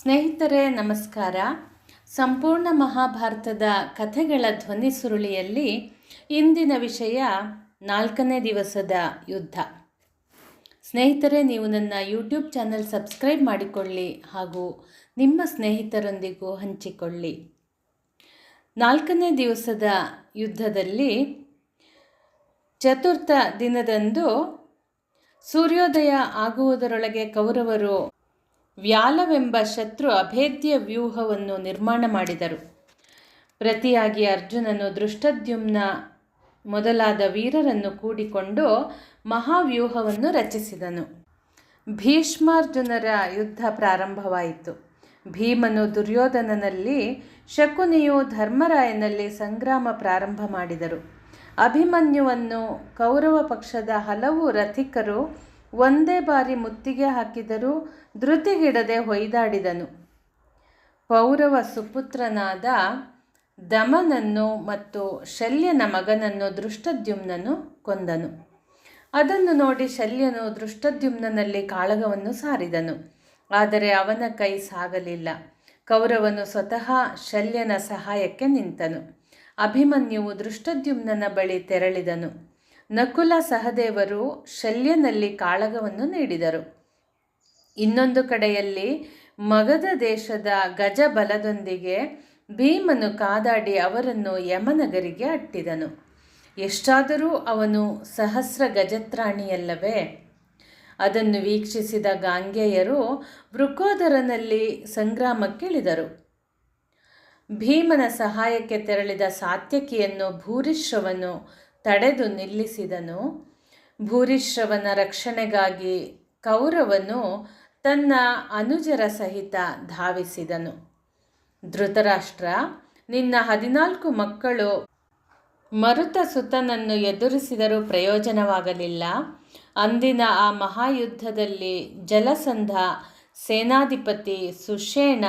ಸ್ನೇಹಿತರೆ, ನಮಸ್ಕಾರ. ಸಂಪೂರ್ಣ ಮಹಾಭಾರತದ ಕಥೆಗಳ ಧ್ವನಿ ಸುರುಳಿಯಲ್ಲಿ ಇಂದಿನ ವಿಷಯ ನಾಲ್ಕನೇ ದಿವಸದ ಯುದ್ಧ. ಸ್ನೇಹಿತರೆ, ನೀವು ನನ್ನ ಯೂಟ್ಯೂಬ್ ಚಾನಲ್ ಸಬ್ಸ್ಕ್ರೈಬ್ ಮಾಡಿಕೊಳ್ಳಿ ಹಾಗೂ ನಿಮ್ಮ ಸ್ನೇಹಿತರೊಂದಿಗೂ ಹಂಚಿಕೊಳ್ಳಿ. ನಾಲ್ಕನೇ ದಿವಸದ ಯುದ್ಧದಲ್ಲಿ ಚತುರ್ಥ ದಿನದಂದು ಸೂರ್ಯೋದಯ ಆಗುವುದರೊಳಗೆ ಕೌರವರು ವ್ಯಾಲವೆಂಬ ಶತ್ರು ಅಭೇದ್ಯ ವ್ಯೂಹವನ್ನು ನಿರ್ಮಾಣ ಮಾಡಿದರು. ಪ್ರತಿಯಾಗಿ ಅರ್ಜುನನು ದೃಷ್ಟದ್ಯುಮ್ನ ಮೊದಲಾದ ವೀರರನ್ನು ಕೂಡಿಕೊಂಡು ಮಹಾವ್ಯೂಹವನ್ನು ರಚಿಸಿದನು. ಭೀಷ್ಮಾರ್ಜುನರ ಯುದ್ಧ ಪ್ರಾರಂಭವಾಯಿತು. ಭೀಮನು ದುರ್ಯೋಧನನಲ್ಲಿ, ಶಕುನಿಯು ಧರ್ಮರಾಯನಲ್ಲಿ ಸಂಗ್ರಾಮ ಪ್ರಾರಂಭ ಮಾಡಿದರು. ಅಭಿಮನ್ಯುವನ್ನು ಕೌರವ ಪಕ್ಷದ ಹಲವು ರಥಿಕರು ಒಂದೇ ಬಾರಿ ಮುತ್ತಿಗೆ ಹಾಕಿದರೂ ಧೃತಿಗಿಡದೆ ಹೊಯ್ದಾಡಿದನು. ಪೌರವ ಸುಪುತ್ರನಾದ ದಮನನ್ನು ಮತ್ತು ಶಲ್ಯನ ಮಗನನ್ನು ದೃಷ್ಟದ್ಯುಮ್ನನು ಕೊಂದನು. ಅದನ್ನು ನೋಡಿ ಶಲ್ಯನು ದೃಷ್ಟದ್ಯುಮ್ನಲ್ಲಿ ಕಾಳಗವನ್ನು ಸಾರಿದನು. ಆದರೆ ಅವನ ಕೈ ಸಾಗಲಿಲ್ಲ. ಕೌರವನು ಸ್ವತಃ ಶಲ್ಯನ ಸಹಾಯಕ್ಕೆ ನಿಂತನು. ಅಭಿಮನ್ಯುವು ದೃಷ್ಟದ್ಯುಮ್ನ ಬಳಿ ತೆರಳಿದನು. ನಕುಲ ಸಹದೇವರು ಶಲ್ಯನಲ್ಲಿ ಕಾಳಗವನ್ನು ನೀಡಿದರು. ಇನ್ನೊಂದು ಕಡೆಯಲ್ಲಿ ಮಗಧ ದೇಶದ ಗಜ ಬಲದೊಂದಿಗೆ ಭೀಮನು ಕಾದಾಡಿ ಅವರನ್ನು ಯಮನಗರಿಗೆ ಅಟ್ಟಿದನು. ಎಷ್ಟಾದರೂ ಅವನು ಸಹಸ್ರ ಗಜತ್ರಾಣಿಯಲ್ಲವೇ? ಅದನ್ನು ವೀಕ್ಷಿಸಿದ ಗಾಂಗೆಯರು ವೃಕೋದರನಲ್ಲಿ ಸಂಗ್ರಾಮಕ್ಕಿಳಿದರು. ಭೀಮನ ಸಹಾಯಕ್ಕೆ ತೆರಳಿದ ಸಾತ್ಯಕಿಯನ್ನು ಭೂರಿಶ್ರವನು ತಡೆದು ನಿಲ್ಲಿಸಿದನು. ಭೂರಿಶ್ರವನ ರಕ್ಷಣೆಗಾಗಿ ಕೌರವನು ತನ್ನ ಅನುಜರ ಸಹಿತ ಧಾವಿಸಿದನು. ಧೃತರಾಷ್ಟ್ರ, ನಿನ್ನ ಹದಿನಾಲ್ಕು ಮಕ್ಕಳು ಮರುತ ಸುತನನ್ನು ಎದುರಿಸಿದರೂ ಪ್ರಯೋಜನವಾಗಲಿಲ್ಲ. ಅಂದಿನ ಆ ಮಹಾಯುದ್ಧದಲ್ಲಿ ಜಲಸಂಧ, ಸೇನಾಧಿಪತಿ ಸುಷೇಣ,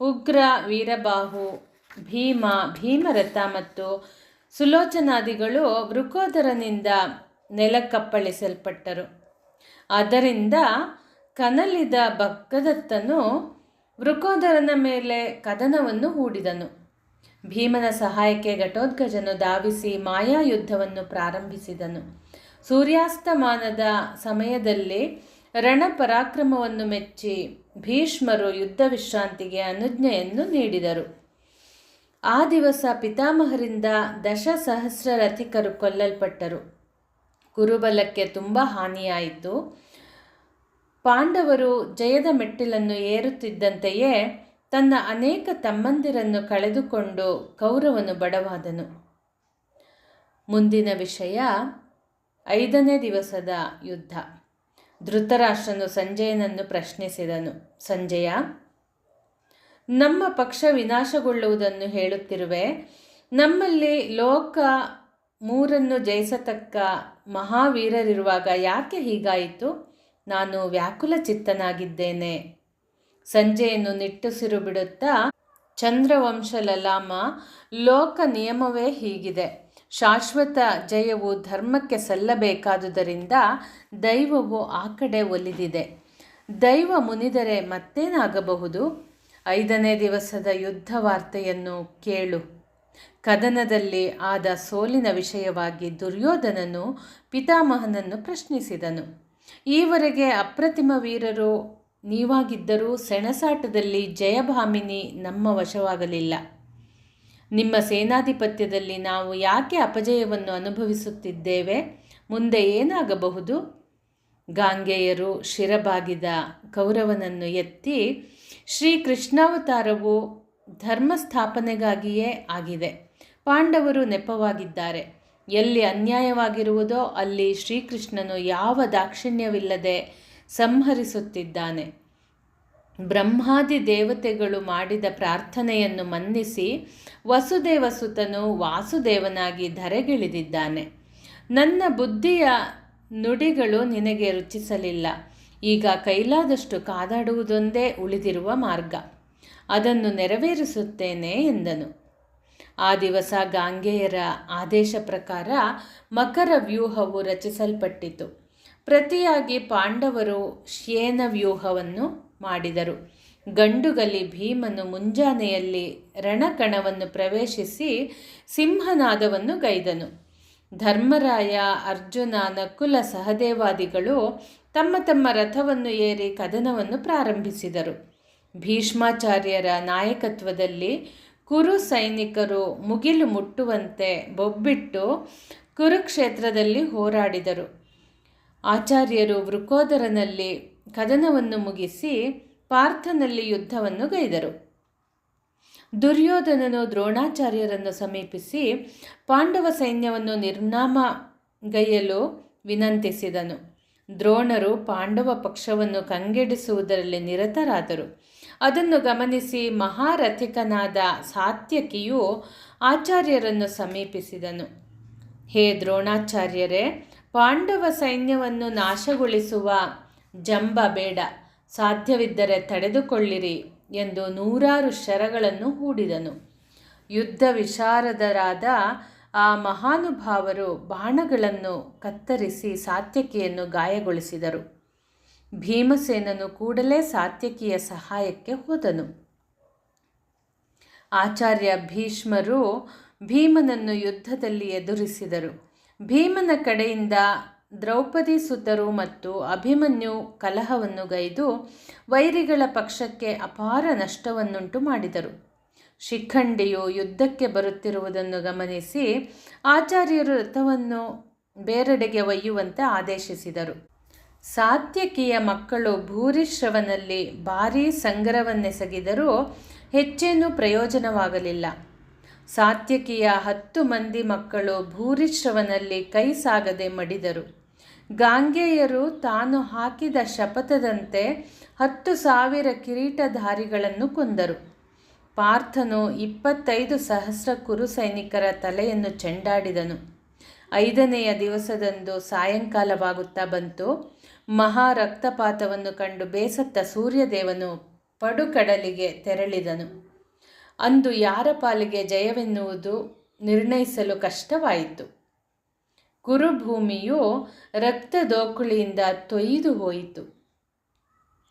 ಉಗ್ರ ವೀರಬಾಹು ಭೀಮ, ಭೀಮರಥ ಮತ್ತು ಸುಲೋಚನಾದಿಗಳು ವೃಕೋದರನಿಂದ ನೆಲಕ್ಕಪ್ಪಳಿಸಲ್ಪಟ್ಟರು ಅದರಿಂದ ಕನಲಿದ ಭಕ್ತದತ್ತನು ವೃಕೋದರನ ಮೇಲೆ ಕದನವನ್ನು ಹೂಡಿದನು. ಭೀಮನ ಸಹಾಯಕ್ಕೆ ಘಟೋದ್ಗಜನು ಧಾವಿಸಿ ಮಾಯಾಯುದ್ಧವನ್ನು ಪ್ರಾರಂಭಿಸಿದನು. ಸೂರ್ಯಾಸ್ತಮಾನದ ಸಮಯದಲ್ಲಿ ರಣಪರಾಕ್ರಮವನ್ನು ಮೆಚ್ಚಿ ಭೀಷ್ಮರು ಯುದ್ಧ ವಿಶ್ರಾಂತಿಗೆ ಅನುಜ್ಞೆಯನ್ನು ನೀಡಿದರು. ಆ ದಿವಸ ಪಿತಾಮಹರಿಂದ ದಶಸಹಸ್ರ ರಥಿಕರು ಕೊಲ್ಲಲ್ಪಟ್ಟರು ಕುರುಬಲಕ್ಕೆ ತುಂಬ ಹಾನಿಯಾಯಿತು. ಪಾಂಡವರು ಜಯದ ಮೆಟ್ಟಿಲನ್ನು ಏರುತ್ತಿದ್ದಂತೆಯೇ ತನ್ನ ಅನೇಕ ತಮ್ಮಂದಿರನ್ನು ಕಳೆದುಕೊಂಡು ಕೌರವನು ಬಡವಾದನು. ಮುಂದಿನ ವಿಷಯ ಐದನೇ ದಿವಸದ ಯುದ್ಧ. ಧೃತರಾಷ್ಟ್ರನು ಸಂಜಯನನ್ನು ಪ್ರಶ್ನಿಸಿದನು. ಸಂಜಯ ನಮ್ಮ ಪಕ್ಷ ವಿನಾಶಗೊಳ್ಳುವುದನ್ನು ಹೇಳುತ್ತಿರುವೆ. ನಮ್ಮಲ್ಲಿ ಲೋಕ ಮೂರನ್ನು ಜಯಿಸತಕ್ಕ ಮಹಾವೀರರಿರುವಾಗ ಯಾಕೆ ಹೀಗಾಯಿತು? ನಾನು ವ್ಯಾಕುಲ ಚಿತ್ತನಾಗಿದ್ದೇನೆ. ಸಂಜೆಯನ್ನು ನಿಟ್ಟುಸಿರು ಬಿಡುತ್ತಾ ಚಂದ್ರವಂಶ ಲಲಾಮ, ಲೋಕ ನಿಯಮವೇ ಹೀಗಿದೆ. ಶಾಶ್ವತ ಜಯವು ಧರ್ಮಕ್ಕೆ ಸಲ್ಲಬೇಕಾದುದರಿಂದ ದೈವವು ಆ ಕಡೆ ಒಲಿದಿದೆ. ದೈವ ಮುನಿದರೆ ಮತ್ತೇನಾಗಬಹುದು? ಐದನೇ ದಿವಸದ ಯುದ್ಧ ವಾರ್ತೆಯನ್ನು ಕೇಳು. ಕದನದಲ್ಲಿ ಆದ ಸೋಲಿನ ವಿಷಯವಾಗಿ ದುರ್ಯೋಧನನು ಪಿತಾಮಹನನ್ನು ಪ್ರಶ್ನಿಸಿದನು. ಈವರೆಗೆ ಅಪ್ರತಿಮ ವೀರರು ನೀವಾಗಿದ್ದರೂ ಸೆಣಸಾಟದಲ್ಲಿ ಜಯಭಾಮಿನಿ ನಮ್ಮ ವಶವಾಗಲಿಲ್ಲ. ನಿಮ್ಮ ಸೇನಾಧಿಪತ್ಯದಲ್ಲಿ ನಾವು ಯಾಕೆ ಅಪಜಯವನ್ನು ಅನುಭವಿಸುತ್ತಿದ್ದೇವೆ? ಮುಂದೆ ಏನಾಗಬಹುದು? ಗಾಂಗೆಯರು ಶಿರಬಾಗಿದ ಕೌರವನನ್ನು ಎತ್ತಿ ಶ್ರೀಕೃಷ್ಣಾವತಾರವು ಧರ್ಮ ಸ್ಥಾಪನೆಗಾಗಿಯೇ ಆಗಿದೆ. ಪಾಂಡವರು ನೆಪವಾಗಿದ್ದಾರೆ. ಎಲ್ಲಿ ಅನ್ಯಾಯವಾಗಿರುವುದೋ ಅಲ್ಲಿ ಶ್ರೀಕೃಷ್ಣನು ಯಾವ ದಾಕ್ಷಿಣ್ಯವಿಲ್ಲದೆ ಸಂಹರಿಸುತ್ತಿದ್ದಾನೆ. ಬ್ರಹ್ಮಾದಿ ದೇವತೆಗಳು ಮಾಡಿದ ಪ್ರಾರ್ಥನೆಯನ್ನು ಮನ್ನಿಸಿ ವಸುದೇವಸುತನು ವಾಸುದೇವನಾಗಿ ಧರೆಗಿಳಿದಿದ್ದಾನೆ. ನನ್ನ ಬುದ್ಧಿಯ ನುಡಿಗಳು ನಿನಗೆ ರುಚಿಸಲಿಲ್ಲ. ಈಗ ಕೈಲಾದಷ್ಟು ಕಾದಾಡುವುದೊಂದೇ ಉಳಿದಿರುವ ಮಾರ್ಗ. ಅದನ್ನು ನೆರವೇರಿಸುತ್ತೇನೆ ಎಂದನು. ಆ ದಿವಸ ಗಾಂಗೆಯರ ಆದೇಶ ಪ್ರಕಾರ ಮಕರ ವ್ಯೂಹವು ರಚಿಸಲ್ಪಟ್ಟಿತು. ಪ್ರತಿಯಾಗಿ ಪಾಂಡವರು ಶ್ಯೇನ ವ್ಯೂಹವನ್ನು ಮಾಡಿದರು. ಗಂಡುಗಲಿ ಭೀಮನು ಮುಂಜಾನೆಯಲ್ಲಿ ರಣಕಣವನ್ನು ಪ್ರವೇಶಿಸಿ ಸಿಂಹನಾದವನ್ನು ಗೈದನು. ಧರ್ಮರಾಯ, ಅರ್ಜುನ, ನಕುಲ ಸಹದೇವಾದಿಗಳು ತಮ್ಮ ತಮ್ಮ ರಥವನ್ನು ಏರಿ ಕದನವನ್ನು ಪ್ರಾರಂಭಿಸಿದರು. ಭೀಷ್ಮಾಚಾರ್ಯರ ನಾಯಕತ್ವದಲ್ಲಿ ಕುರು ಸೈನಿಕರು ಮುಗಿಲು ಮುಟ್ಟುವಂತೆ ಬೊಬ್ಬಿಟ್ಟು ಕುರುಕ್ಷೇತ್ರದಲ್ಲಿ ಹೋರಾಡಿದರು. ಆಚಾರ್ಯರು ವೃಕೋದರನಲ್ಲಿ ಕದನವನ್ನು ಮುಗಿಸಿ ಪಾರ್ಥನಲ್ಲಿ ಯುದ್ಧವನ್ನು ಗೈದರು. ದುರ್ಯೋಧನನು ದ್ರೋಣಾಚಾರ್ಯರನ್ನು ಸಮೀಪಿಸಿ ಪಾಂಡವ ಸೈನ್ಯವನ್ನು ನಿರ್ನಾಮಗೈಯಲು ವಿನಂತಿಸಿದನು. ದ್ರೋಣರು ಪಾಂಡವ ಪಕ್ಷವನ್ನು ಕಂಗೆಡಿಸುವುದರಲ್ಲಿ ನಿರತರಾದರು. ಅದನ್ನು ಗಮನಿಸಿ ಮಹಾರಥಿಕನಾದ ಸಾತ್ಯಕಿಯು ಆಚಾರ್ಯರನ್ನು ಸಮೀಪಿಸಿದನು. ಹೇ ದ್ರೋಣಾಚಾರ್ಯರೇ, ಪಾಂಡವ ಸೈನ್ಯವನ್ನು ನಾಶಗೊಳಿಸುವ ಜಂಬ ಬೇಡ ಸಾಧ್ಯವಿದ್ದರೆ ತಡೆದುಕೊಳ್ಳಿರಿ. ಎಂದು ನೂರಾರು ಶರಗಳನ್ನು ಹೂಡಿದನು. ಯುದ್ಧ ವಿಶಾರದರಾದ ಆ ಮಹಾನುಭಾವರು ಬಾಣಗಳನ್ನು ಕತ್ತರಿಸಿ ಸಾತ್ಯಕಿಯನ್ನು ಗಾಯಗೊಳಿಸಿದರು. ಭೀಮಸೇನನು ಕೂಡಲೇ ಸಾತ್ಯಕಿಯ ಸಹಾಯಕ್ಕೆ ಹೋದನು. ಆಚಾರ್ಯ ಭೀಷ್ಮರು ಭೀಮನನ್ನು ಯುದ್ಧದಲ್ಲಿ ಎದುರಿಸಿದರು. ಭೀಮನ ಕಡೆಯಿಂದ ದ್ರೌಪದಿ ಸುತರು ಮತ್ತು ಅಭಿಮನ್ಯು ಕಲಹವನ್ನು ಗೈದು ವೈರಿಗಳ ಪಕ್ಷಕ್ಕೆ ಅಪಾರ ನಷ್ಟವನ್ನುಂಟು ಮಾಡಿದರು. ಶಿಖಂಡಿಯು ಯುದ್ಧಕ್ಕೆ ಬರುತ್ತಿರುವುದನ್ನು ಗಮನಿಸಿ ಆಚಾರ್ಯರು ರಥವನ್ನು ಬೇರೆಡೆಗೆ ಒಯ್ಯುವಂತೆ ಆದೇಶಿಸಿದರು. ಸಾತ್ಯಕಿಯ ಮಕ್ಕಳು ಭೂರಿಶ್ರವನಲ್ಲಿ ಭಾರೀ ಸಂಗ್ರಹವನ್ನೆಸಗಿದರೂ ಹೆಚ್ಚೇನೂ ಪ್ರಯೋಜನವಾಗಲಿಲ್ಲ. ಸಾತ್ಯಕಿಯ ಹತ್ತು ಮಂದಿ ಮಕ್ಕಳು ಭೂರಿಶ್ರವನಲ್ಲಿ ಕೈ ಸಾಗದೆ ಮಡಿದರು. ಗಾಂಗೆಯರು ತಾನು ಹಾಕಿದ ಶಪಥದಂತೆ ಹತ್ತು ಸಾವಿರ ಕಿರೀಟಧಾರಿಗಳನ್ನು ಕೊಂದರು. ಪಾರ್ಥನು ಇಪ್ಪತ್ತೈದು ಸಹಸ್ರ ಕುರು ಸೈನಿಕರ ತಲೆಯನ್ನು ಚೆಂಡಾಡಿದನು. ಐದನೆಯ ದಿವಸದಂದು ಸಾಯಂಕಾಲವಾಗುತ್ತಾ ಬಂತು. ಮಹಾ ರಕ್ತಪಾತವನ್ನು ಕಂಡು ಬೇಸತ್ತ ಸೂರ್ಯದೇವನು ಪಡುಕಡಲಿಗೆ ತೆರಳಿದನು. ಅಂದು ಯಾರ ಪಾಲಿಗೆ ಜಯವೆನ್ನುವುದು ನಿರ್ಣಯಿಸಲು ಕಷ್ಟವಾಯಿತು. ಕುರುಭೂಮಿಯು ರಕ್ತದೋಕುಳಿಯಿಂದ ತೊಯ್ದು ಹೋಯಿತು.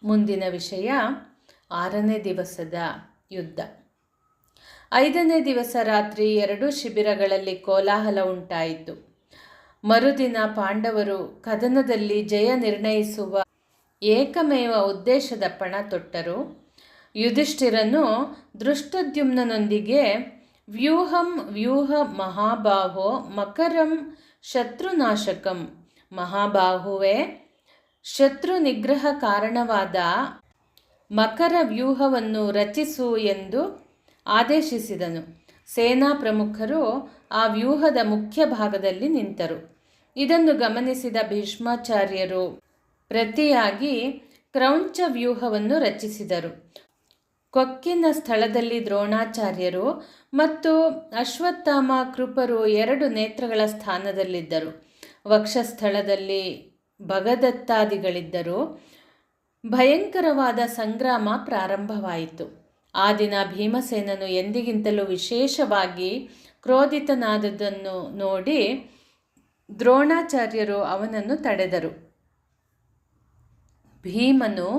ಮುಂದಿನ ವಿಷಯ ಆರನೇ ದಿವಸದ ಯುದ್ಧ. ಐದನೇ ದಿವಸ ರಾತ್ರಿ ಎರಡೂ ಶಿಬಿರಗಳಲ್ಲಿ ಕೋಲಾಹಲ ಉಂಟಾಯಿತು. ಮರುದಿನ ಪಾಂಡವರು ಕದನದಲ್ಲಿ ಜಯ ನಿರ್ಣಯಿಸುವ ಏಕಮೇವ ಉದ್ದೇಶದ ಪಣ ತೊಟ್ಟರು. ಯುಧಿಷ್ಠಿರನು ದೃಷ್ಟದ್ಯುಮ್ನನೊಂದಿಗೆ, ವ್ಯೂಹಂ ವ್ಯೂಹ ಮಹಾಬಾಹೋ ಮಕರಂ ಶತ್ರುನಾಶಕಂ. ಮಹಾಬಾಹುವೆ ಶತ್ರು ನಿಗ್ರಹ ಕಾರಣವಾದ ಮಕರ ವ್ಯೂಹವನ್ನು ರಚಿಸು ಎಂದು ಆದೇಶಿಸಿದನು. ಸೇನಾ ಪ್ರಮುಖರು ಆ ವ್ಯೂಹದ ಮುಖ್ಯ ಭಾಗದಲ್ಲಿ ನಿಂತರು. ಇದನ್ನು ಗಮನಿಸಿದ ಭೀಷ್ಮಾಚಾರ್ಯರು ಪ್ರತಿಯಾಗಿ ಕ್ರೌಂಚ ವ್ಯೂಹವನ್ನು ರಚಿಸಿದರು. ಕೊಕ್ಕಿನ ಸ್ಥಳದಲ್ಲಿ ದ್ರೋಣಾಚಾರ್ಯರು ಮತ್ತು ಅಶ್ವತ್ಥಾಮ ಕೃಪರು ಎರಡು ನೇತ್ರಗಳ ಸ್ಥಾನದಲ್ಲಿದ್ದರು. ವಕ್ಷಸ್ಥಳದಲ್ಲಿ ಭಗದತ್ತಾದಿಗಳಿದ್ದರು. ಭಯಂಕರವಾದ ಸಂಗ್ರಾಮ ಪ್ರಾರಂಭವಾಯಿತು. ಆ ದಿನ ಭೀಮಸೇನನು ಎಂದಿಗಿಂತಲೂ ವಿಶೇಷವಾಗಿ ಕ್ರೋಧಿತನಾದದ್ದನ್ನು ನೋಡಿ ದ್ರೋಣಾಚಾರ್ಯರು ಅವನನ್ನು ತಡೆದರು. ಭೀಮನು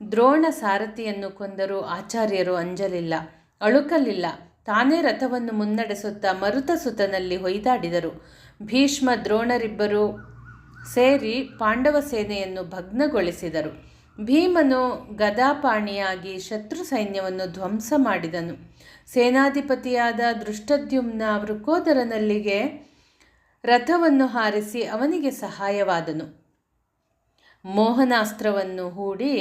ದ್ರೋಣ ಸಾರಥಿಯನ್ನು ಕೊಂದರೂ ಆಚಾರ್ಯರು ಅಂಜಲಿಲ್ಲ, ಅಳುಕಲಿಲ್ಲ. ತಾನೇ ರಥವನ್ನು ಮುನ್ನಡೆಸುತ್ತಾ ಮರುತ ಸುತನಲ್ಲಿ ಹೊಯ್ದಾಡಿದರು. ಭೀಷ್ಮ ದ್ರೋಣರಿಬ್ಬರು ಸೇರಿ ಪಾಂಡವ ಸೇನೆಯನ್ನು ಭಗ್ನಗೊಳಿಸಿದರು. ಭೀಮನು ಗದಾಪಾಣಿಯಾಗಿ ಶತ್ರು ಸೈನ್ಯವನ್ನು ಧ್ವಂಸ ಮಾಡಿದನು. ಸೇನಾಧಿಪತಿಯಾದ ದೃಷ್ಟದ್ಯುಮ್ನ ವೃಕೋದರನಲ್ಲಿಗೆ ರಥವನ್ನು ಹಾರಿಸಿ ಅವನಿಗೆ ಸಹಾಯವಾದನು. ಮೋಹನಾಸ್ತ್ರವನ್ನು ಹೂಡಿ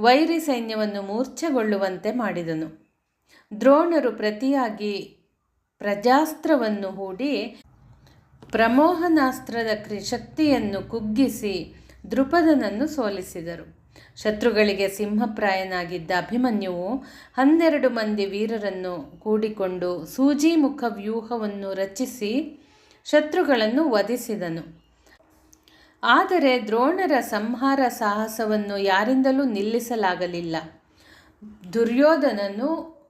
ವೈರಿ ಸೈನ್ಯವನ್ನು ಮೂರ್ಛೆಗೊಳ್ಳುವಂತೆ ಮಾಡಿದನು. ದ್ರೋಣರು ಪ್ರತಿಯಾಗಿ ಪ್ರಜಾಸ್ತ್ರವನ್ನು ಹೂಡಿ ಪ್ರಮೋಹನಾಸ್ತ್ರದ ಕ್ರಿ ಶಕ್ತಿಯನ್ನು ಕುಗ್ಗಿಸಿ ದೃಪದನನ್ನು ಸೋಲಿಸಿದರು. ಶತ್ರುಗಳಿಗೆ ಸಿಂಹಪ್ರಾಯನಾಗಿದ್ದ ಅಭಿಮನ್ಯುವು ಹನ್ನೆರಡು ಮಂದಿ ವೀರರನ್ನು ಕೂಡಿಕೊಂಡು ಸೂಜಿಮುಖ ವ್ಯೂಹವನ್ನು ರಚಿಸಿ ಶತ್ರುಗಳನ್ನು ವಧಿಸಿದನು. ಆದರೆ ದ್ರೋಣರ ಸಂಹಾರ ಸಾಹಸವನ್ನು ಯಾರಿಂದಲೂ ನಿಲ್ಲಿಸಲಾಗಲಿಲ್ಲ. ದುರ್ಯೋಧನನು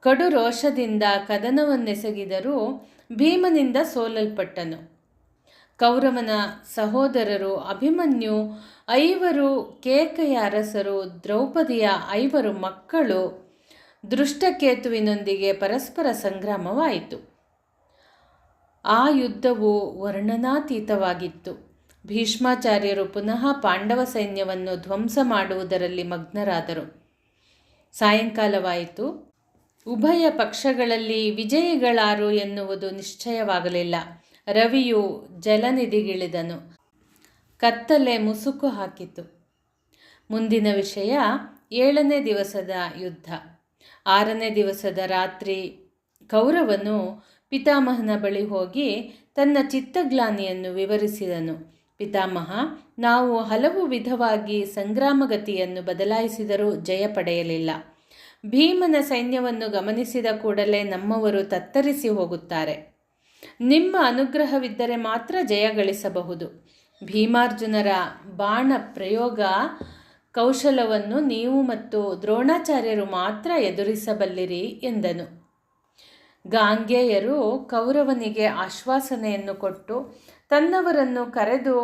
ಕಡು ರೋಷದಿಂದ ಕದನವನ್ನೆಸಗಿದರೂ ಭೀಮನಿಂದ ಸೋಲಲ್ಪಟ್ಟನು. ಕೌರವನ ಸಹೋದರರು ಅಭಿಮನ್ಯು ಐವರು ಕೇಕೆಯ ಅರಸರು, ದ್ರೌಪದಿಯ ಐವರು ಮಕ್ಕಳು, ದೃಷ್ಟಕೇತುವಿನೊಂದಿಗೆ ಪರಸ್ಪರ ಸಂಗ್ರಾಮವಾಯಿತು. ಆ ಯುದ್ಧವು ವರ್ಣನಾತೀತವಾಗಿತ್ತು. ಭೀಷ್ಮಾಚಾರ್ಯರು ಪುನಃ ಪಾಂಡವ ಸೈನ್ಯವನ್ನು ಧ್ವಂಸ ಮಾಡುವುದರಲ್ಲಿ ಮಗ್ನರಾದರು. ಸಾಯಂಕಾಲವಾಯಿತು. ಉಭಯ ಪಕ್ಷಗಳಲ್ಲಿ ವಿಜಯಿಗಳಾರು ಎನ್ನುವುದು ನಿಶ್ಚಯವಾಗಲಿಲ್ಲ. ರವಿಯು ಜಲನಿಧಿಗಿಳಿದನು. ಕತ್ತಲೆ ಮುಸುಕು ಹಾಕಿತು. ಮುಂದಿನ ವಿಷಯ ಏಳನೇ ದಿವಸದ ಯುದ್ಧ. ಆರನೇ ದಿವಸದ ರಾತ್ರಿ ಕೌರವನು ಪಿತಾಮಹನ ಬಳಿ ಹೋಗಿ ತನ್ನ ಚಿತ್ತಗ್ಲಾನಿಯನ್ನು ವಿವರಿಸಿದನು. ಪಿತಾಮಹ, ನಾವು ಹಲವು ವಿಧವಾಗಿ ಸಂಗ್ರಾಮಗತಿಯನ್ನು ಬದಲಾಯಿಸಿದರೂ ಜಯ ಪಡೆಯಲಿಲ್ಲ. ಭೀಮನ ಸೈನ್ಯವನ್ನು ಗಮನಿಸಿದ ಕೂಡಲೇ ನಮ್ಮವರು ತತ್ತರಿಸಿ ಹೋಗುತ್ತಾರೆ. ನಿಮ್ಮ ಅನುಗ್ರಹವಿದ್ದರೆ ಮಾತ್ರ ಜಯ ಗಳಿಸಬಹುದು. ಭೀಮಾರ್ಜುನರ ಬಾಣ ಪ್ರಯೋಗ ಕೌಶಲವನ್ನು ನೀವು ಮತ್ತು ದ್ರೋಣಾಚಾರ್ಯರು ಮಾತ್ರ ಎದುರಿಸಬಲ್ಲಿರಿ ಎಂದನು. ಗಾಂಗೆಯರು ಕೌರವನಿಗೆ ಆಶ್ವಾಸನೆಯನ್ನು ಕೊಟ್ಟು ತನ್ನವರನ್ನು ಕರೆದು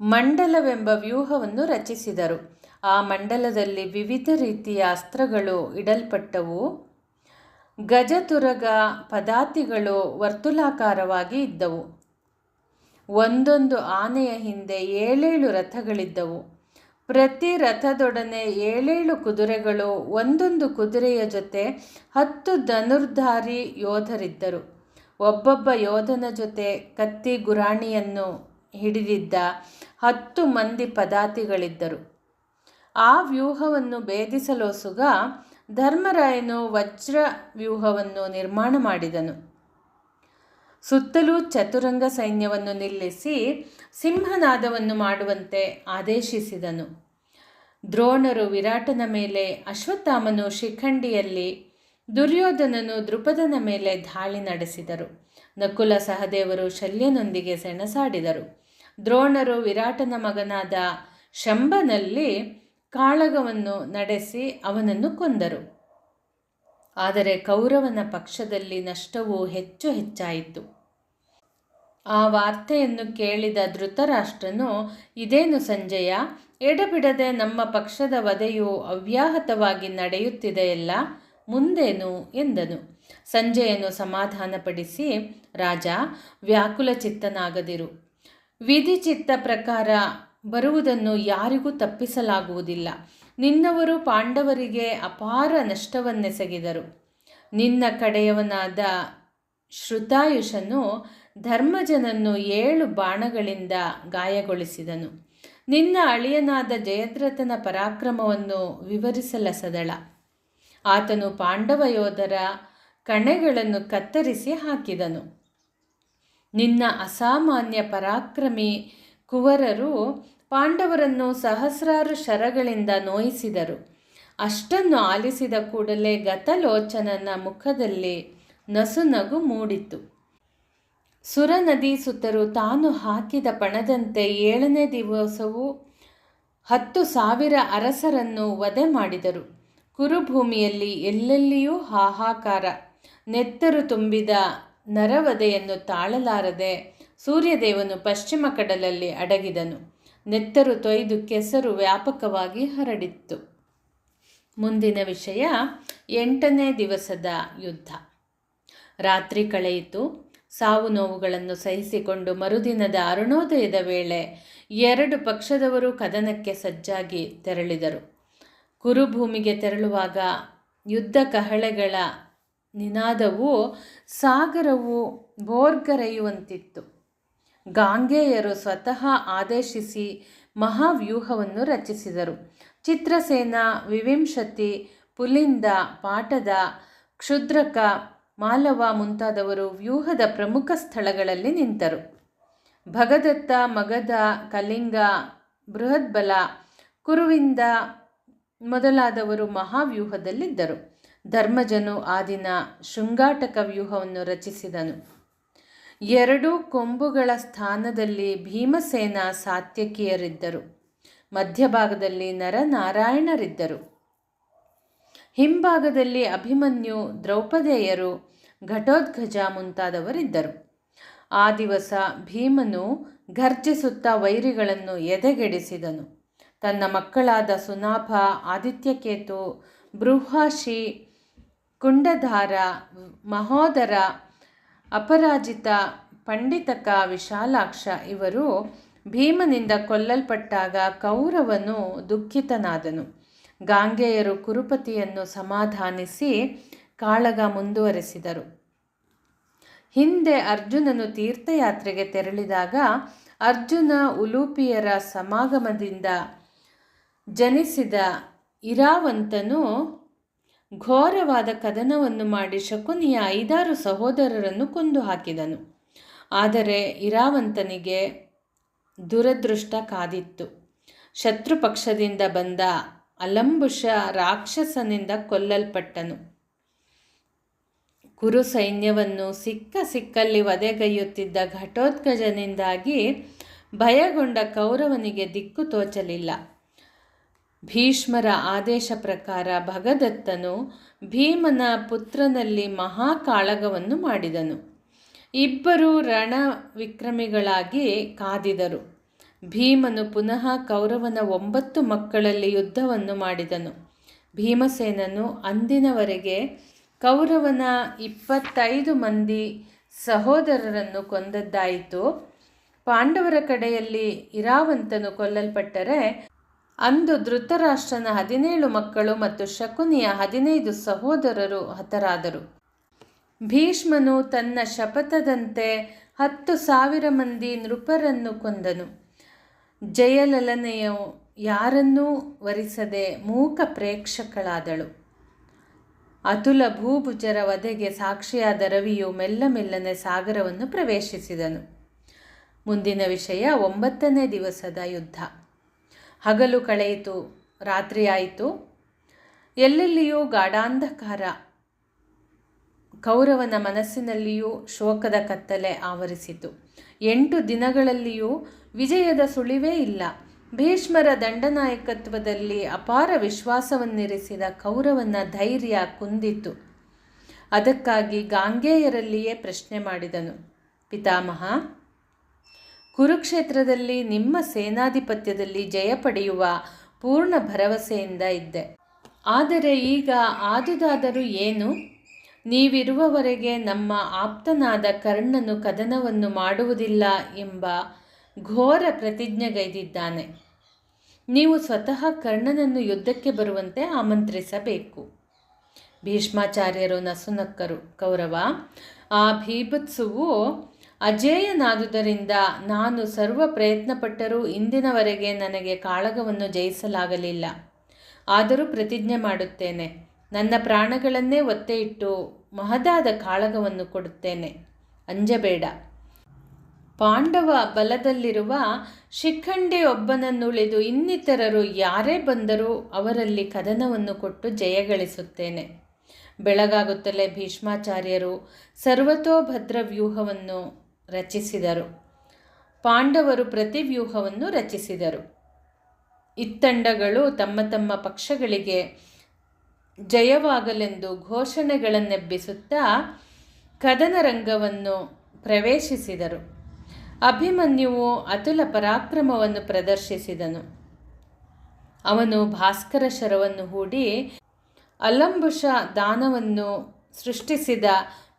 ಮಂಡಲವೆಂಬ ವ್ಯೂಹವನ್ನು ರಚಿಸಿದರು. ಆ ಮಂಡಲದಲ್ಲಿ ವಿವಿಧ ರೀತಿಯ ಅಸ್ತ್ರಗಳು ಇಡಲ್ಪಟ್ಟವು. ಗಜತುರಗ ಪದಾತಿಗಳು ವರ್ತುಲಾಕಾರವಾಗಿ ಇದ್ದವು. ಒಂದೊಂದು ಆನೆಯ ಹಿಂದೆ ಏಳೇಳು ರಥಗಳಿದ್ದವು. ಪ್ರತಿ ರಥದೊಡನೆ ಏಳೇಳು ಕುದುರೆಗಳು ಒಂದೊಂದು ಕುದುರೆಯ ಜೊತೆ ಹತ್ತು ಧನುರ್ಧಾರಿ ಯೋಧರಿದ್ದರು. ಒಬ್ಬೊಬ್ಬ ಯೋಧನ ಜೊತೆ ಕತ್ತಿ ಗುರಾಣಿಯನ್ನು ಹಿಡಿದಿದ್ದ ಹತ್ತು ಮಂದಿ ಪದಾತಿಗಳಿದ್ದರು. ಆ ವ್ಯೂಹವನ್ನು ಭೇದಿಸಲೋಸುಗ ಧರ್ಮರಾಯನು ವಜ್ರ ವ್ಯೂಹವನ್ನು ನಿರ್ಮಾಣ ಮಾಡಿದನು. ಸುತ್ತಲೂ ಚತುರಂಗ ಸೈನ್ಯವನ್ನು ನಿಲ್ಲಿಸಿ ಸಿಂಹನಾದವನ್ನು ಮಾಡುವಂತೆ ಆದೇಶಿಸಿದನು. ದ್ರೋಣರು ವಿರಾಟನ ಮೇಲೆ ಅಶ್ವತ್ಥಾಮನು ಶಿಖಂಡಿಯಲ್ಲಿ ದುರ್ಯೋಧನನು ದೃಪದನ ಮೇಲೆ ದಾಳಿ ನಡೆಸಿದರು. ನಕುಲ ಸಹದೇವರು ಶಲ್ಯನೊಂದಿಗೆ ಸೆಣಸಾಡಿದರು. ದ್ರೋಣರು ವಿರಾಟನ ಮಗನಾದ ಶಂಭನಲ್ಲಿ ಕಾಳಗವನ್ನು ನಡೆಸಿ ಅವನನ್ನು ಕೊಂದರು. ಆದರೆ ಕೌರವನ ಪಕ್ಷದಲ್ಲಿ ನಷ್ಟವು ಹೆಚ್ಚು ಹೆಚ್ಚಾಯಿತು. ಆ ವಾರ್ತೆಯನ್ನು ಕೇಳಿದ ಧೃತರಾಷ್ಟ್ರನು, ಇದೇನು ಸಂಜಯ? ಎಡಬಿಡದೆ ನಮ್ಮ ಪಕ್ಷದ ವಧೆಯು ಅವ್ಯಾಹತವಾಗಿ ನಡೆಯುತ್ತಿದೆಯಲ್ಲ? ಮುಂದೇನು ಎಂದನು. ಸಂಜೆಯನ್ನು ಸಮಾಧಾನಪಡಿಸಿ, ರಾಜ ವ್ಯಾಕುಲ ಚಿತ್ತನಾಗದಿರು ವಿಧಿಚಿತ್ತ ಪ್ರಕಾರ ಬರುವುದನ್ನು ಯಾರಿಗೂ ತಪ್ಪಿಸಲಾಗುವುದಿಲ್ಲ. ನಿನ್ನವರು ಪಾಂಡವರಿಗೆ ಅಪಾರ ನಷ್ಟವನ್ನೆಸಗಿದರು. ನಿನ್ನ ಕಡೆಯವನಾದ ಶ್ರುತಾಯುಷನು ಧರ್ಮಜನನ್ನು ಏಳು ಬಾಣಗಳಿಂದ ಗಾಯಗೊಳಿಸಿದನು. ನಿನ್ನ ಅಳಿಯನಾದ ಜಯದ್ರಥನ ಪರಾಕ್ರಮವನ್ನು ವಿವರಿಸಲಸದಳ. ಆತನು ಪಾಂಡವ ಯೋಧರ ಕಣೆಗಳನ್ನು ಕತ್ತರಿಸಿ ಹಾಕಿದನು. ನಿನ್ನ ಅಸಾಮಾನ್ಯ ಪರಾಕ್ರಮಿ ಕುವರರು ಪಾಂಡವರನ್ನು ಸಹಸ್ರಾರು ಶರಗಳಿಂದ ನೋಯಿಸಿದರು. ಅಷ್ಟನ್ನು ಆಲಿಸಿದ ಕೂಡಲೇ ಗತಲೋಚನನ ಮುಖದಲ್ಲಿ ನಸುನಗು ಮೂಡಿತು. ಸುರನದಿ ಸುತ್ತರು ತಾನು ಹಾಕಿದ ಪಣದಂತೆ ಏಳನೇ ದಿವಸವೂ ಹತ್ತು ಸಾವಿರ ಅರಸರನ್ನು ವಧೆ ಮಾಡಿದರು. ಕುರುಭೂಮಿಯಲ್ಲಿ ಎಲ್ಲೆಲ್ಲಿಯೂ ಹಾಹಾಕಾರ, ನೆತ್ತರು ತುಂಬಿದ ನರವದೆಯನ್ನು ತಾಳಲಾರದೆ ಸೂರ್ಯದೇವನು ಪಶ್ಚಿಮ ಕಡಲಲ್ಲಿ ಅಡಗಿದನು. ನೆತ್ತರು ತೊಯ್ದು ಕೆಸರು ವ್ಯಾಪಕವಾಗಿ ಹರಡಿತ್ತು. ಮುಂದಿನ ವಿಷಯ, ಎಂಟನೇ ದಿವಸದ ಯುದ್ಧ. ರಾತ್ರಿ ಕಳೆಯಿತು. ಸಾವು ನೋವುಗಳನ್ನು ಸಹಿಸಿಕೊಂಡು ಮರುದಿನದ ಅರುಣೋದಯದ ವೇಳೆ ಎರಡು ಪಕ್ಷದವರು ಕದನಕ್ಕೆ ಸಜ್ಜಾಗಿ ತೆರಳಿದರು. ಕುರುಭೂಮಿಗೆ ತೆರಳುವಾಗ ಯುದ್ಧ ಕಹಳೆಗಳ ನಿನಾದವು ಸಾಗರವು ಬೋರ್ಗರೆಯುವಂತಿತ್ತು ಗಾಂಗೆಯರು ಸ್ವತಃ ಆದೇಶಿಸಿ ಮಹಾವ್ಯೂಹವನ್ನು ರಚಿಸಿದರು. ಚಿತ್ರಸೇನ, ವಿವಿಂಶತಿ, ಪುಲಿಂದ ಪಾಠದ ಕ್ಷುದ್ರಕ, ಮಾಲವ ಮುಂತಾದವರು ವ್ಯೂಹದ ಪ್ರಮುಖ ಸ್ಥಳಗಳಲ್ಲಿ ನಿಂತರು. ಭಗದತ್ತ ಮಗಧ ಕಲಿಂಗ, ಬೃಹದ್ಬಲ, ಕುರುವಿಂದ ಮೊದಲಾದವರು ಮಹಾವ್ಯೂಹದಲ್ಲಿದ್ದರು. ಧರ್ಮಜನು ಆ ದಿನ ಶೃಂಗಾಟಕ ವ್ಯೂಹವನ್ನು ರಚಿಸಿದನು. ಎರಡೂ ಕೊಂಬುಗಳ ಸ್ಥಾನದಲ್ಲಿ ಭೀಮಸೇನ ಸಾತ್ಯಕಿಯರಿದ್ದರು. ಮಧ್ಯಭಾಗದಲ್ಲಿ ನರನಾರಾಯಣರಿದ್ದರು. ಹಿಂಭಾಗದಲ್ಲಿ ಅಭಿಮನ್ಯು, ದ್ರೌಪದೇಯರು ಘಟೋದ್ಗಜ ಮುಂತಾದವರಿದ್ದರು. ಆ ದಿವಸ ಭೀಮನು ಘರ್ಜಿಸುತ್ತಾ ವೈರಿಗಳನ್ನು ಎದೆಗೆಡಿಸಿದನು. ತನ್ನ ಮಕ್ಕಳಾದ ಸುನಾಭ, ಆದಿತ್ಯಕೇತು, ಬೃಹಾಶಿ, ಕುಂಡಧಾರ, ಮಹೋದರ, ಅಪರಾಜಿತ, ಪಂಡಿತಕ ವಿಶಾಲಾಕ್ಷ ಇವರು ಭೀಮನಿಂದ ಕೊಲ್ಲಲ್ಪಟ್ಟಾಗ ಕೌರವನು ದುಃಖಿತನಾದನು. ಗಾಂಗೆಯರು ಕುರುಪತಿಯನ್ನು ಸಮಾಧಾನಿಸಿ ಕಾಳಗ ಮುಂದುವರೆಸಿದರು. ಹಿಂದೆ ಅರ್ಜುನನು ತೀರ್ಥಯಾತ್ರೆಗೆ ತೆರಳಿದಾಗ ಅರ್ಜುನ ಉಲೂಪಿಯರ ಸಮಾಗಮದಿಂದ ಜನಿಸಿದ ಇರಾವಂತನು ಘೋರವಾದ ಕದನವನ್ನು ಮಾಡಿ ಶಕುನಿಯ ಐದಾರು ಸಹೋದರರನ್ನು ಕೊಂದು ಹಾಕಿದನು. ಆದರೆ ಇರಾವಂತನಿಗೆ ದುರದೃಷ್ಟ ಕಾದಿತ್ತು. ಶತ್ರು ಪಕ್ಷದಿಂದ ಬಂದ ಅಲಂಬುಷ ರಾಕ್ಷಸನಿಂದ ಕೊಲ್ಲಲ್ಪಟ್ಟನು. ಕುರು ಸೈನ್ಯವನ್ನು ಸಿಕ್ಕ ಸಿಕ್ಕಲ್ಲಿ ವಧೆಗೈಯುತ್ತಿದ್ದ ಘಟೋತ್ಕಜನಿಂದಾಗಿ ಭಯಗೊಂಡ ಕೌರವನಿಗೆ ದಿಕ್ಕು ತೋಚಲಿಲ್ಲ. ಭೀಷ್ಮರ ಆದೇಶ ಪ್ರಕಾರ ಭಗದತ್ತನು ಭೀಮನ ಪುತ್ರನಲ್ಲಿ ಮಹಾಕಾಳಗವನ್ನು ಮಾಡಿದನು. ಇಬ್ಬರು ರಣ ವಿಕ್ರಮಿಗಳಾಗಿ ಕಾದಿದರು. ಭೀಮನು ಪುನಃ ಕೌರವನ ಒಂಬತ್ತು ಮಕ್ಕಳಲ್ಲಿ ಯುದ್ಧವನ್ನು ಮಾಡಿದನು. ಭೀಮಸೇನನು ಅಂದಿನವರೆಗೆ ಕೌರವನ ಇಪ್ಪತ್ತೈದು ಮಂದಿ ಸಹೋದರರನ್ನು ಕೊಂದದ್ದಾಯಿತು. ಪಾಂಡವರ ಕಡೆಯಲ್ಲಿ ಇರಾವಂತನು ಕೊಲ್ಲಲ್ಪಟ್ಟರೆ ಅಂದು ಧೃತರಾಷ್ಟ್ರನ ಹದಿನೇಳು ಮಕ್ಕಳು ಮತ್ತು ಶಕುನಿಯ ಹದಿನೈದು ಸಹೋದರರು ಹತರಾದರು. ಭೀಷ್ಮನು ತನ್ನ ಶಪಥದಂತೆ ಹತ್ತು ಸಾವಿರ ಮಂದಿ ನೃಪರನ್ನು ಕೊಂದನು. ಜಯಲಲನೆಯು ಯಾರನ್ನೂ ವರಿಸದೆ ಮೂಕ ಪ್ರೇಕ್ಷಕಳಾದಳು. ಅತುಲ ಭೂಭುಜರ ವಧೆಗೆ ಸಾಕ್ಷಿಯಾದ ರವಿಯು ಮೆಲ್ಲ ಮೆಲ್ಲನೆ ಸಾಗರವನ್ನು ಪ್ರವೇಶಿಸಿದನು. ಮುಂದಿನ ವಿಷಯ ಒಂಬತ್ತನೇ ದಿವಸದ ಯುದ್ಧ. ಹಗಲು ಕಳೆಯಿತು ರಾತ್ರಿಯಾಯಿತು ಎಲ್ಲೆಲ್ಲಿಯೂ ಗಾಢಾಂಧಕಾರ. ಕೌರವನ ಮನಸ್ಸಿನಲ್ಲಿಯೂ ಶೋಕದ ಕತ್ತಲೆ ಆವರಿಸಿತು. ಎಂಟು ದಿನಗಳಲ್ಲಿಯೂ ವಿಜಯದ ಸುಳಿವೇ ಇಲ್ಲ. ಭೀಷ್ಮರ ದಂಡನಾಯಕತ್ವದಲ್ಲಿ ಅಪಾರ ವಿಶ್ವಾಸವನ್ನಿರಿಸಿದ ಕೌರವನ ಧೈರ್ಯ ಕುಂದಿತು. ಅದಕ್ಕಾಗಿ ಗಾಂಗೆಯರಲ್ಲಿಯೇ ಪ್ರಶ್ನೆ ಮಾಡಿದನು. ಪಿತಾಮಹ ಕುರುಕ್ಷೇತ್ರದಲ್ಲಿ ನಿಮ್ಮ ಸೇನಾಧಿಪತ್ಯದಲ್ಲಿ ಜಯ ಪಡೆಯುವ ಪೂರ್ಣ ಭರವಸೆಯಿಂದ ಇದ್ದೆ. ಆದರೆ ಈಗ ಆದುದಾದರೂ ಏನು? ನೀವಿರುವವರೆಗೆ ನಮ್ಮ ಆಪ್ತನಾದ ಕರ್ಣನು ಕದನವನ್ನು ಮಾಡುವುದಿಲ್ಲ ಎಂಬ ಘೋರ ಪ್ರತಿಜ್ಞೆಗೈದಿದ್ದಾನೆ. ನೀವು ಸ್ವತಃ ಕರ್ಣನನ್ನು ಯುದ್ಧಕ್ಕೆ ಬರುವಂತೆ ಆಮಂತ್ರಿಸಬೇಕು. ಭೀಷ್ಮಾಚಾರ್ಯರು ನಸುನಕ್ಕರು. ಕೌರವ ಆ ಭೀಭತ್ಸುವು ಅಜೇಯನಾದುದರಿಂದ ನಾನು ಸರ್ವ ಪ್ರಯತ್ನಪಟ್ಟರೂ ಇಂದಿನವರೆಗೆ ನನಗೆ ಕಾಳಗವನ್ನು ಜಯಿಸಲಾಗಲಿಲ್ಲ. ಆದರೂ ಪ್ರತಿಜ್ಞೆ ಮಾಡುತ್ತೇನೆ. ನನ್ನ ಪ್ರಾಣಗಳನ್ನೇ ಒತ್ತೆ ಇಟ್ಟು ಮಹದಾದ ಕಾಳಗವನ್ನು ಕೊಡುತ್ತೇನೆ. ಅಂಜಬೇಡ. ಪಾಂಡವ ಬಲದಲ್ಲಿರುವ ಶಿಖಂಡಿ ಒಬ್ಬನನ್ನುಳಿದು ಇನ್ನಿತರರು ಯಾರೇ ಬಂದರೂ ಅವರಲ್ಲಿ ಕದನವನ್ನು ಕೊಟ್ಟು ಜಯಗಳಿಸುತ್ತೇನೆ. ಬೆಳಗಾಗುತ್ತಲೇ ಭೀಷ್ಮಾಚಾರ್ಯರು ಸರ್ವತೋಭದ್ರ ವ್ಯೂಹವನ್ನು ರಚಿಸಿದರು. ಪಾಂಡವರು ಪ್ರತಿವ್ಯೂಹವನ್ನು ರಚಿಸಿದರು. ಇತ್ತಂಡಗಳು ತಮ್ಮ ತಮ್ಮ ಪಕ್ಷಗಳಿಗೆ ಜಯವಾಗಲೆಂದು ಘೋಷಣೆಗಳನ್ನೆಬ್ಬಿಸುತ್ತಾ ಕದನ ರಂಗವನ್ನು ಪ್ರವೇಶಿಸಿದರು. ಅಭಿಮನ್ಯುವು ಅತುಲ ಪರಾಕ್ರಮವನ್ನು ಪ್ರದರ್ಶಿಸಿದನು. ಅವನು ಭಾಸ್ಕರ ಶರವನ್ನು ಹೂಡಿ ಅಲಂಬುಷ ದಾನವನ್ನು ಸೃಷ್ಟಿಸಿದ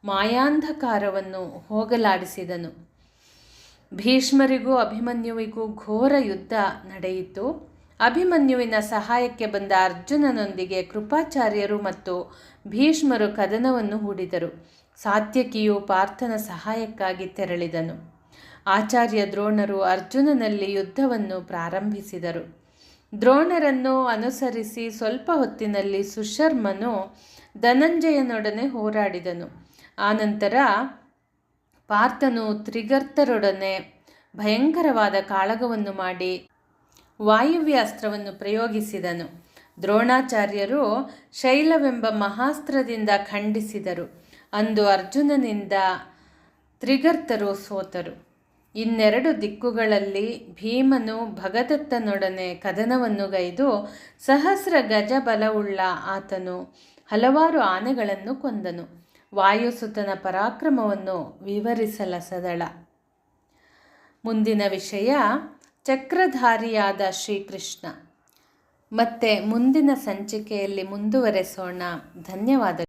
ಮಾಯಾಂಧಕಾರವನ್ನು ಹೋಗಲಾಡಿಸಿದನು. ಭೀಷ್ಮರಿಗೂ ಅಭಿಮನ್ಯುವಿಗೂ ಘೋರ ಯುದ್ಧ ನಡೆಯಿತು. ಅಭಿಮನ್ಯುವಿನ ಸಹಾಯಕ್ಕೆ ಬಂದ ಅರ್ಜುನನೊಂದಿಗೆ ಕೃಪಾಚಾರ್ಯರು ಮತ್ತು ಭೀಷ್ಮರು ಕದನವನ್ನು ಹೂಡಿದರು. ಸಾತ್ಯಕಿಯು ಪಾರ್ಥನ ಸಹಾಯಕ್ಕಾಗಿ ತೆರಳಿದನು. ಆಚಾರ್ಯ ದ್ರೋಣರು ಅರ್ಜುನನಲ್ಲಿ ಯುದ್ಧವನ್ನು ಪ್ರಾರಂಭಿಸಿದರು. ದ್ರೋಣರನ್ನು ಅನುಸರಿಸಿ ಸ್ವಲ್ಪ ಹೊತ್ತಿನಲ್ಲಿ ಸುಶರ್ಮನು ಧನಂಜಯನೊಡನೆ ಹೋರಾಡಿದನು. ಆನಂತರ ಪಾರ್ಥನು ತ್ರಿಗರ್ತರೊಡನೆ ಭಯಂಕರವಾದ ಕಾಳಗವನ್ನು ಮಾಡಿ ವಾಯುವ್ಯಾಸ್ತ್ರವನ್ನು ಪ್ರಯೋಗಿಸಿದನು. ದ್ರೋಣಾಚಾರ್ಯರು ಶೈಲವೆಂಬ ಮಹಾಸ್ತ್ರದಿಂದ ಖಂಡಿಸಿದರು. ಅಂದು ಅರ್ಜುನನಿಂದ ತ್ರಿಗರ್ತರು ಸೋತರು. ಇನ್ನೆರಡು ದಿಕ್ಕುಗಳಲ್ಲಿ ಭೀಮನು ಭಗದತ್ತನೊಡನೆ ಕದನವನ್ನು ಗೈದು ಸಹಸ್ರ ಗಜ ಬಲವುಳ್ಳ ಆತನು ಹಲವಾರು ಆನೆಗಳನ್ನು ಕೊಂದನು. ವಾಯುಸುತನ ಪರಾಕ್ರಮವನ್ನು ವಿವರಿಸಲಸದಳ. ಮುಂದಿನ ವಿಷಯ ಚಕ್ರಧಾರಿಯಾದ ಶ್ರೀಕೃಷ್ಣ. ಮತ್ತೆ ಮುಂದಿನ ಸಂಚಿಕೆಯಲ್ಲಿ ಮುಂದುವರೆಸೋಣ. ಧನ್ಯವಾದ